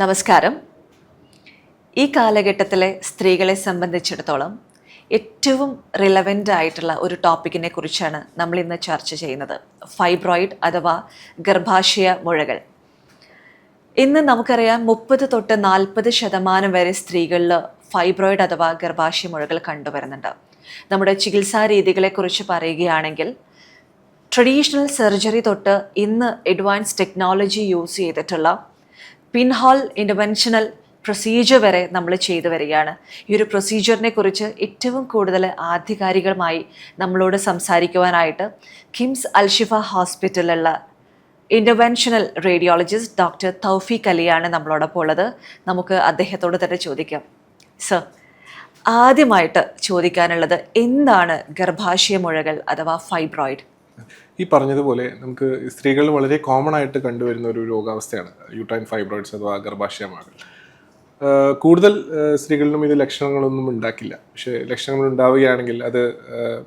നമസ്കാരം. ഈ കാലഘട്ടത്തിലെ സ്ത്രീകളെ സംബന്ധിച്ചിടത്തോളം ഏറ്റവും റിലവന്റ് ആയിട്ടുള്ള ഒരു ടോപ്പിക്കിനെ കുറിച്ചാണ് നമ്മൾ ഇന്ന് ചർച്ച ചെയ്യുന്നത്. ഫൈബ്രോയിഡ് അഥവാ ഗർഭാശയ മുഴകൾ. ഇന്ന് നമുക്കറിയാം മുപ്പത് തൊട്ട് നാൽപ്പത് ശതമാനം വരെ സ്ത്രീകളിൽ ഫൈബ്രോയിഡ് അഥവാ ഗർഭാശയ മുഴകൾ കണ്ടുവരുന്നുണ്ട്. നമ്മുടെ ചികിത്സാ രീതികളെക്കുറിച്ച് പറയുകയാണെങ്കിൽ ട്രഡീഷണൽ സർജറി തൊട്ട് ഇന്ന് അഡ്വാൻസ് ടെക്നോളജി യൂസ് ചെയ്തിട്ടുള്ള പിൻഹോൾ ഇന്റർവെൻഷനൽ പ്രൊസീജിയർ വരെ നമ്മൾ ചെയ്തു വരികയാണ്. ഈ ഒരു പ്രൊസീജിയറിനെ കുറിച്ച് ഏറ്റവും കൂടുതൽ ആധികാരികമായി നമ്മളോട് സംസാരിക്കുവാനായിട്ട് കിംസ് അൽഷിഫ ഹോസ്പിറ്റലിലുള്ള ഇന്റർവെൻഷണൽ റേഡിയോളജിസ്റ്റ് ഡോക്ടർ തൗഫീഖ് അലിയാണ് നമ്മളോടൊപ്പം ഉള്ളത്. നമുക്ക് അദ്ദേഹത്തോട് തന്നെ ചോദിക്കാം. സർ ആദ്യമായിട്ട് ചോദിക്കാനുള്ളത് എന്താണ് ഗർഭാശയ മുഴകൾ അഥവാ ഫൈബ്രോയിഡ് ഈ പറഞ്ഞതുപോലെ നമുക്ക് സ്ത്രീകളിൽ വളരെ കോമൺ ആയിട്ട് കണ്ടുവരുന്ന ഒരു രോഗാവസ്ഥയാണ്. യൂട്ടൈൻ ഫൈബ്രോയിഡ്സ് അഥവാ ഗർഭാശയമാകൽ. കൂടുതൽ സ്ത്രീകളിലും ഇത് ലക്ഷണങ്ങളൊന്നും ഉണ്ടാക്കില്ല. പക്ഷേ ലക്ഷണങ്ങൾ ഉണ്ടാവുകയാണെങ്കിൽ അത്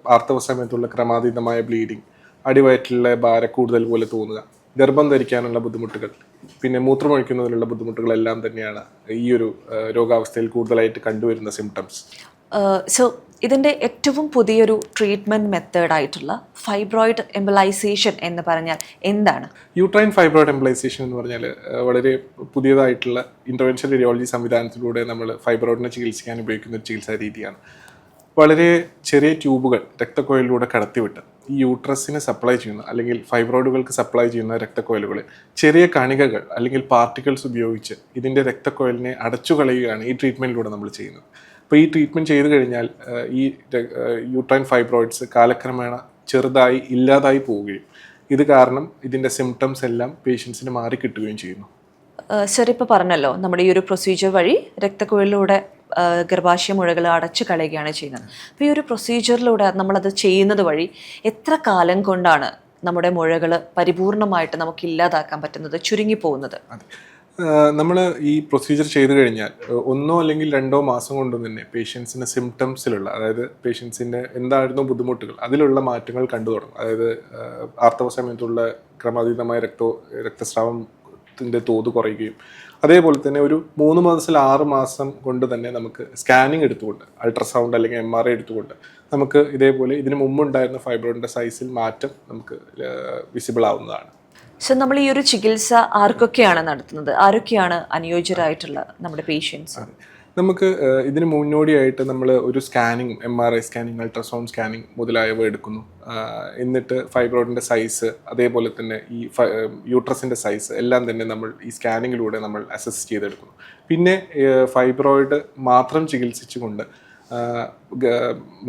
ആർത്തവ സമയത്തുള്ള ക്രമാതീതമായ ബ്ലീഡിങ് അടിവയറ്റിലുള്ള ഭാര കൂടുതൽ പോലെ തോന്നുക ഗർഭം ധരിക്കാനുള്ള ബുദ്ധിമുട്ടുകൾ പിന്നെ മൂത്രമൊഴിക്കുന്നതിനുള്ള ബുദ്ധിമുട്ടുകളെല്ലാം തന്നെയാണ് ഈ ഒരു രോഗാവസ്ഥയിൽ കൂടുതലായിട്ട് കണ്ടുവരുന്ന സിംറ്റംസ് സോ ഇതിന്റെ ഏറ്റവും പുതിയൊരു ട്രീറ്റ്മെന്റ് മെത്തേഡായിട്ടുള്ള ഫൈബ്രോയിഡ് എംബലൈസേഷൻ എന്ന് പറഞ്ഞാൽ എന്താണ്? യൂട്രൈൻ ഫൈബ്രോയിഡ് എംബലൈസേഷൻ എന്ന് പറഞ്ഞാൽ വളരെ പുതിയതായിട്ടുള്ള ഇന്റർവെൻഷൻ റേഡിയോളജി സംവിധാനത്തിലൂടെ നമ്മൾ ഫൈബ്രോയിഡിനെ ചികിത്സിക്കാൻ ഉപയോഗിക്കുന്ന ഒരു ചികിത്സാ രീതിയാണ്. വളരെ ചെറിയ ട്യൂബുകൾ രക്തക്കോയിലൂടെ കടത്തിവിട്ട് ഈ യൂട്രസിന് സപ്ലൈ ചെയ്യുന്ന അല്ലെങ്കിൽ ഫൈബ്രോയിഡുകൾക്ക് സപ്ലൈ ചെയ്യുന്ന രക്തക്കോയിലുകൾ ചെറിയ കണികകൾ അല്ലെങ്കിൽ പാർട്ടിക്കിൾസ് ഉപയോഗിച്ച് ഇതിന്റെ രക്തക്കോയിലിനെ അടച്ചു കളയുകയാണ് ഈ ട്രീറ്റ്മെന്റിലൂടെ നമ്മൾ ചെയ്യുന്നത്. അപ്പോൾ ഈ ട്രീറ്റ്മെന്റ് ചെയ്ത് കഴിഞ്ഞാൽ ഈ യൂട്രൈൻ ഫൈബ്രോയിഡ്സ് കാലക്രമേണ ചെറുതായി ഇല്ലാതായി പോവുകയും ഇത് കാരണം ഇതിന്റെ സിംറ്റംസ് എല്ലാം പേഷ്യൻസിന് മാറി കിട്ടുകയും ചെയ്യുന്നു. സർ ഇപ്പോൾ പറഞ്ഞല്ലോ നമ്മുടെ ഈ ഒരു പ്രൊസീജിയർ വഴി രക്തക്കുഴലിലൂടെ ഗർഭാശയ മുഴകൾ അടച്ചു കളയുകയാണ് ചെയ്യുന്നത്. അപ്പോൾ ഈ ഒരു പ്രൊസീജിയറിലൂടെ നമ്മളത് ചെയ്യുന്നത് വഴി എത്ര കാലം കൊണ്ടാണ് നമ്മുടെ മുഴകൾ പരിപൂർണമായിട്ട് നമുക്ക് ഇല്ലാതാക്കാൻ പറ്റുന്നത് ചുരുങ്ങി പോകുന്നത് നമ്മൾ ഈ പ്രൊസീജിയർ ചെയ്തു കഴിഞ്ഞാൽ ഒന്നോ അല്ലെങ്കിൽ രണ്ടോ മാസം കൊണ്ട് തന്നെ പേഷ്യൻസിന്റെ സിംറ്റംസിലുള്ള അതായത് പേഷ്യൻസിന്റെ എന്തായിരുന്നു ബുദ്ധിമുട്ടുകൾ അതിലുള്ള മാറ്റങ്ങൾ കണ്ടു തുടങ്ങും. അതായത് ആർത്തവ സമയത്തുള്ള ക്രമാതീതമായ രക്തോ രക്തസ്രാവത്തിന്റെ തോത് കുറയുകയും അതേപോലെ തന്നെ ഒരു മൂന്ന് മാസത്തിൽ ആറ് മാസം കൊണ്ട് തന്നെ നമുക്ക് സ്കാനിങ് എടുത്തുകൊണ്ട് അൾട്രാസൗണ്ട് അല്ലെങ്കിൽ എം ആർ ഐ എടുത്തുകൊണ്ട് നമുക്ക് ഇതേപോലെ ഇതിനു മുമ്പുണ്ടായിരുന്ന ഫൈബ്രോയിഡിന്റെ സൈസിൽ മാറ്റം നമുക്ക് വിസിബിൾ ആവുന്നതാണ്. സോ നമ്മൾ ഈ ഒരു ചികിത്സ ആർക്കൊക്കെയാണ് നടത്തുന്നത്? ആരൊക്കെയാണ് അനുയോജ്യരായിട്ടുള്ള നമ്മുടെ പേഷ്യൻസ്. നമുക്ക് ഇതിന് മുന്നോടിയായിട്ട് നമ്മൾ ഒരു scanning M R I scanning ultrasound scanning മുതലായവ എടുക്കുന്നു. എന്നിട്ട് ഫൈബ്രോയിഡിന്റെ സൈസ് അതേപോലെ തന്നെ ഈ യൂട്രസിന്റെ സൈസ് എല്ലാം തന്നെ നമ്മൾ ഈ സ്കാനിങ്ങിലൂടെ നമ്മൾ അസസ് ചെയ്തെടുക്കുന്നു. പിന്നെ ഫൈബ്രോയിഡ് മാത്രം ചികിത്സിച്ചുകൊണ്ട്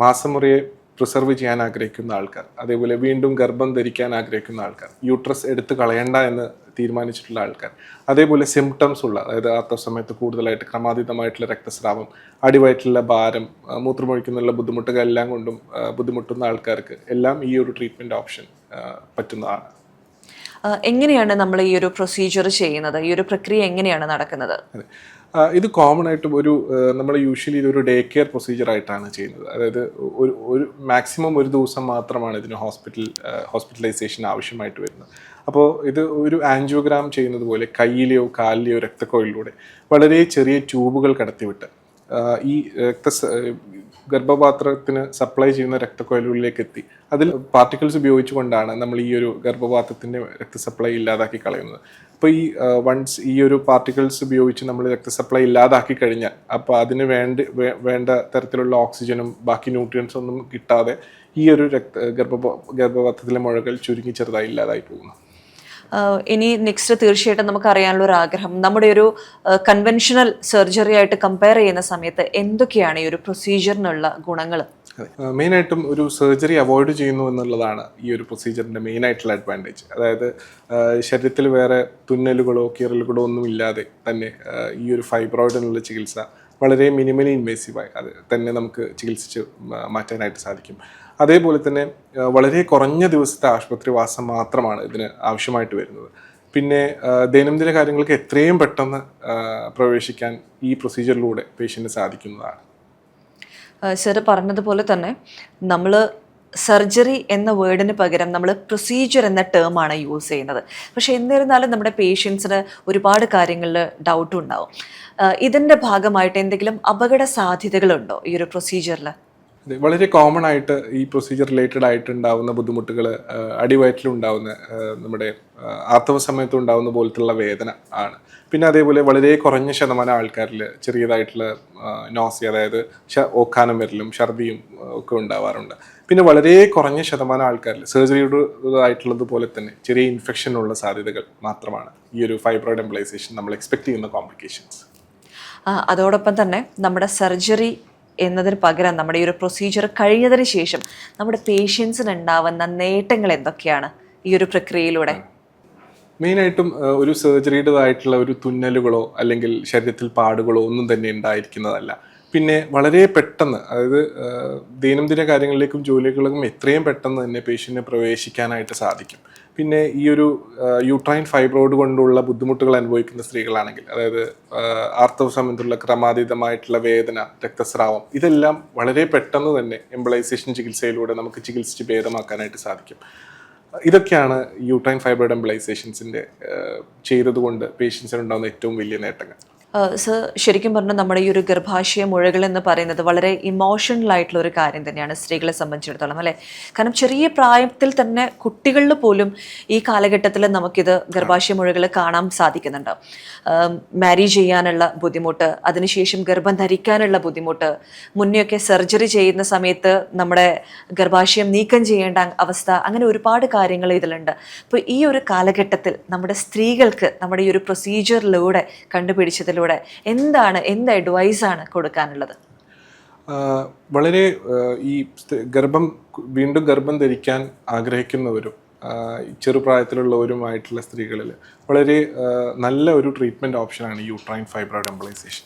മാസമുറയെ പ്രിസർവ് ചെയ്യാൻ ആഗ്രഹിക്കുന്ന ആൾക്കാർ അതേപോലെ വീണ്ടും ഗർഭം ധരിക്കാൻ ആഗ്രഹിക്കുന്ന ആൾക്കാർ യൂട്രസ് എടുത്ത് കളയണ്ട എന്ന് തീരുമാനിച്ചിട്ടുള്ള ആൾക്കാർ അതേപോലെ സിംറ്റംസ് ഉള്ള അതായത് ആർത്തവ സമയത്ത് കൂടുതലായിട്ട് ക്രമാതീതമായിട്ടുള്ള രക്തസ്രാവം അടിവയറ്റിലുള്ള ഭാരം മൂത്രമൊഴിക്കുന്നുള്ള ബുദ്ധിമുട്ടുകൾ എല്ലാം കൊണ്ടും ബുദ്ധിമുട്ടുന്ന ആൾക്കാർക്ക് എല്ലാം ഈ ഒരു ട്രീറ്റ്മെന്റ് ഓപ്ഷൻ പറ്റുന്നതാണ് എങ്ങനെയാണ് നമ്മൾ ഈ ഒരു പ്രൊസീജിയർ ചെയ്യുന്നത്? ഈ ഒരു പ്രക്രിയ എങ്ങനെയാണ് നടക്കുന്നത്? ഇത് കോമൺ ആയിട്ട് ഒരു നമ്മൾ യൂഷ്വലി ഇതൊരു ഡേ കെയർ പ്രൊസീജിയർ ആയിട്ടാണ് ചെയ്യുന്നത്. അതായത് ഒരു ഒരു മാക്സിമം ഒരു ദിവസം മാത്രമാണ് ഇതിന് ഹോസ്പിറ്റൽ ഹോസ്പിറ്റലൈസേഷൻ ആവശ്യമായിട്ട് വരുന്നത്. അപ്പോൾ ഇത് ഒരു ആൻജിയോഗ്രാം ചെയ്യുന്നത് പോലെ കയ്യിലെയോ കാലിലെയോ രക്തക്കോയിലൂടെ വളരെ ചെറിയ ട്യൂബുകൾ കടത്തിവിട്ട് ഈ രക്ത ഗർഭപാത്രത്തിന് സപ്ലൈ ചെയ്യുന്ന രക്തക്കൊയലുകളിലേക്ക് എത്തി അതിൽ പാർട്ടിക്കിൾസ് ഉപയോഗിച്ചുകൊണ്ടാണ് നമ്മൾ ഈ ഒരു ഗർഭപാത്രത്തിന്റെ രക്ത സപ്ലൈ ഇല്ലാതാക്കി കളയുന്നത്. അപ്പോൾ ഈ വൺസ് ഈ ഒരു പാർട്ടിക്കിൾസ് ഉപയോഗിച്ച് നമ്മൾ രക്ത സപ്ലൈ ഇല്ലാതാക്കി കഴിഞ്ഞാൽ അപ്പോൾ അതിന് വേണ്ടി വേണ്ട തരത്തിലുള്ള ഓക്സിജനും ബാക്കി ന്യൂട്രിയൻസ് ഒന്നും കിട്ടാതെ ഈ ഒരു രക്ത ഗർഭ ഗർഭപാത്രത്തിലെ മുഴകൾ ചുരുങ്ങി ചെറുതായി ഇല്ലാതായി പോകുന്നു. ഇനി നെക്സ്റ്റ് തീർച്ചയായിട്ടും നമുക്ക് അറിയാനുള്ള ഒരു ആഗ്രഹം നമ്മുടെ ഒരു കൺവെൻഷണൽ സർജറി ആയിട്ട് കമ്പയർ ചെയ്യുന്ന സമയത്ത് എന്തൊക്കെയാണ് ഈ ഒരു പ്രൊസീജിയറിനുള്ള ഗുണങ്ങൾ മെയിൻ ആയിട്ടും ഒരു സർജറി അവോയ്ഡ് ചെയ്യുന്നു എന്നുള്ളതാണ് ഈ ഒരു പ്രൊസീജിയറിന്റെ മെയിൻ ആയിട്ടുള്ള അഡ്വാന്റേജ് അതായത് ശരീരത്തിൽ വേറെ തുന്നലുകളോ കീറലുകളോ ഒന്നും ഇല്ലാതെ തന്നെ ഈ ഒരു ഫൈബ്രോയിഡിനുള്ള ചികിത്സ വളരെ മിനിമലി ഇൻവേസീവായി അത് തന്നെ നമുക്ക് ചികിത്സിച്ച് മാറ്റാനായിട്ട് സാധിക്കും. അതേപോലെ തന്നെ വളരെ കുറഞ്ഞ ദിവസത്തെ ആശുപത്രി വാസം മാത്രമാണ് ഇതിന് ആവശ്യമായിട്ട് വരുന്നത്. പിന്നെ ദൈനംദിന കാര്യങ്ങൾക്ക് എത്രയും പെട്ടെന്ന് പ്രവേശിക്കാൻ ഈ പ്രൊസീജിയറിലൂടെ പേഷ്യന്റിന് സാധിക്കുന്നതാണ്. സർ പറഞ്ഞതുപോലെ തന്നെ നമ്മൾ സർജറി എന്ന വേർഡിന് പകരം നമ്മൾ പ്രൊസീജിയർ എന്ന ടേമാണ് യൂസ് ചെയ്യുന്നത്. പക്ഷേ എന്നിരുന്നാലും നമ്മുടെ പേഷ്യൻസിന് ഒരുപാട് കാര്യങ്ങളിൽ ഡൗട്ട് ഉണ്ടാവും. ഇതിന്റെ ഭാഗമായിട്ട് എന്തെങ്കിലും അപകട സാധ്യതകളുണ്ടോ ഈ ഒരു പ്രൊസീജിയറിൽ വളരെ കോമൺ ആയിട്ട് ഈ പ്രൊസീജിയർ റിലേറ്റഡ് ആയിട്ട് ഉണ്ടാവുന്ന ബുദ്ധിമുട്ടുകൾ അടിവയറ്റിലുണ്ടാവുന്ന നമ്മുടെ ആർത്തവ സമയത്ത് ഉണ്ടാവുന്ന പോലത്തുള്ള വേദന ആണ്. പിന്നെ അതേപോലെ വളരെ കുറഞ്ഞ ശതമാനം ആൾക്കാരിൽ ചെറിയതായിട്ടുള്ള നോസി അതായത് ഓക്കാനം വരലും ഛർദിയും ഒക്കെ ഉണ്ടാവാറുണ്ട്. പിന്നെ വളരെ കുറഞ്ഞ ശതമാനം ആൾക്കാരിൽ സർജറിയുടേതായിട്ടുള്ളത് പോലെ തന്നെ ചെറിയ ഇൻഫെക്ഷനുള്ള സാധ്യതകൾ മാത്രമാണ് ഈ ഒരു ഫൈബ്രോയിഡ് എംപ്ലൈസേഷൻ നമ്മൾ എക്സ്പെക്ട് ചെയ്യുന്ന കോംപ്ലിക്കേഷൻസ് അതോടൊപ്പം തന്നെ നമ്മുടെ സർജറി എന്നതിന് പകരം നമ്മുടെ ഈ ഒരു പ്രൊസീജിയർ കഴിഞ്ഞതിന് ശേഷം നമ്മുടെ പേഷ്യൻസിന് ഉണ്ടാവുന്ന നേട്ടങ്ങൾ എന്തൊക്കെയാണ് ഈ ഒരു പ്രക്രിയയിലൂടെ? മെയിനായിട്ടും ഒരു സർജറിയുടേതായിട്ടുള്ള ഒരു തുന്നലുകളോ അല്ലെങ്കിൽ ശരീരത്തിൽ പാടുകളോ ഒന്നും തന്നെ ഉണ്ടായിരിക്കുന്നതല്ല. പിന്നെ വളരെ പെട്ടെന്ന് അതായത് ദൈനംദിന കാര്യങ്ങളിലേക്കും ജോലികളിലേക്കും എത്രയും പെട്ടെന്ന് തന്നെ പേഷ്യന്റിനെ പ്രവേശിക്കാനായിട്ട് സാധിക്കും. പിന്നെ ഈ ഒരു യൂട്രൈൻ ഫൈബ്രോയിഡ് കൊണ്ടുള്ള ബുദ്ധിമുട്ടുകൾ അനുഭവിക്കുന്ന സ്ത്രീകളാണെങ്കിൽ അതായത് ആർത്തവ സമയത്തുള്ള ക്രമാതീതമായിട്ടുള്ള വേദന രക്തസ്രാവം ഇതെല്ലാം വളരെ പെട്ടെന്ന് തന്നെ എംബ്ലൈസേഷൻ ചികിത്സയിലൂടെ നമുക്ക് ചികിത്സിച്ച് ഭേദമാക്കാനായിട്ട് സാധിക്കും. ഇതൊക്കെയാണ് യൂട്രൈൻ ഫൈബ്രോയിഡ് എംബ്ലൈസേഷൻസിന്റെ ചെയ്തതുകൊണ്ട് പേഷ്യൻസിന് ഉണ്ടാകുന്ന ഏറ്റവും വലിയ നേട്ടങ്ങൾ. സർ ശരിക്കും പറഞ്ഞാൽ നമ്മുടെ ഈ ഒരു ഗർഭാശയ മുഴകൾ എന്ന് പറയുന്നത് വളരെ ഇമോഷണൽ ആയിട്ടുള്ള ഒരു കാര്യം തന്നെയാണ് സ്ത്രീകളെ സംബന്ധിച്ചിടത്തോളം അല്ലേ? കാരണം ചെറിയ പ്രായത്തിൽ തന്നെ കുട്ടികളിൽ പോലും ഈ കാലഘട്ടത്തിൽ നമുക്കിത് ഗർഭാശയ മുഴകൾ കാണാൻ സാധിക്കുന്നുണ്ട്. മാരേജ് ചെയ്യാനുള്ള ബുദ്ധിമുട്ട് അതിനുശേഷം ഗർഭം ധരിക്കാനുള്ള ബുദ്ധിമുട്ട് മുന്നെയൊക്കെ സർജറി ചെയ്യുന്ന സമയത്ത് നമ്മുടെ ഗർഭാശയം നീക്കം ചെയ്യേണ്ട അവസ്ഥ അങ്ങനെ ഒരുപാട് കാര്യങ്ങൾ ഇതിലുണ്ട്. അപ്പോൾ ഈ ഒരു കാലഘട്ടത്തിൽ നമ്മുടെ സ്ത്രീകൾക്ക് നമ്മുടെ ഈ ഒരു പ്രൊസീജിയറിലൂടെ കണ്ടുപിടിച്ചതിലൂടെ എന്താണ് എന്ത് അഡ്വൈസാണ് കൊടുക്കാനുള്ളത്? വളരെ ഈ ഗർഭം വീണ്ടും ഗർഭം ധരിക്കാൻ ആഗ്രഹിക്കുന്നവരും ചെറുപ്രായത്തിലുള്ളവരുമായിട്ടുള്ള സ്ത്രീകളിൽ വളരെ നല്ല ഒരു ട്രീറ്റ്മെന്റ് ഓപ്ഷനാണ് യൂട്രൈൻ ഫൈബ്രോഡ് എംബിളൈസേഷൻ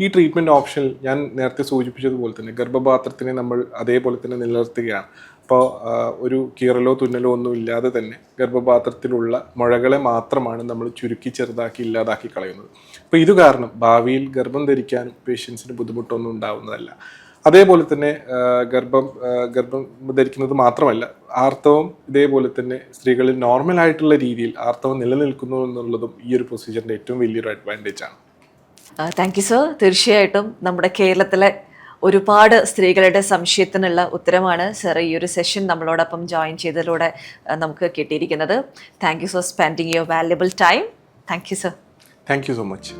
ഈ ട്രീറ്റ്മെന്റ് ഓപ്ഷൻ ഞാൻ നേരത്തെ സൂചിപ്പിച്ചതുപോലെ തന്നെ ഗർഭപാത്രത്തിനെ നമ്മൾ അതേപോലെ തന്നെ നിലനിർത്തുകയാണ്. അപ്പോൾ ഒരു കീറലോ തുന്നലോ ഒന്നും ഇല്ലാതെ തന്നെ ഗർഭപാത്രത്തിലുള്ള മുഴകളെ മാത്രമാണ് നമ്മൾ ചുരുക്കി ചെറുതാക്കി ഇല്ലാതാക്കി കളയുന്നത്. അപ്പോൾ ഇത് കാരണം ഭാവിയിൽ ഗർഭം ധരിക്കാനും പേഷ്യൻസിന് ബുദ്ധിമുട്ടൊന്നും ഉണ്ടാവുന്നതല്ല. അതേപോലെ തന്നെ ഗർഭം ഗർഭം ധരിക്കുന്നത് മാത്രമല്ല ആർത്തവം ഇതേപോലെ തന്നെ സ്ത്രീകളിൽ നോർമൽ ആയിട്ടുള്ള രീതിയിൽ ആർത്തവം നിലനിൽക്കുന്നു എന്നുള്ളതും ഈ ഒരു പ്രൊസീജിയറിന്റെ ഏറ്റവും വലിയൊരു അഡ്വാന്റേജ് ആണ്. താങ്ക് യു സർ തീർച്ചയായിട്ടും നമ്മുടെ കേരളത്തിലെ ഒരുപാട് സ്ത്രീകളുടെ സംശയത്തിനുള്ള ഉത്തരമാണ് സർ ഈ ഒരു സെഷൻ നമ്മളോടൊപ്പം ജോയിൻ ചെയ്തതിലൂടെ നമുക്ക് കിട്ടിയിരിക്കുന്നത്. Thank you for spending your valuable time thank you sir thank you so much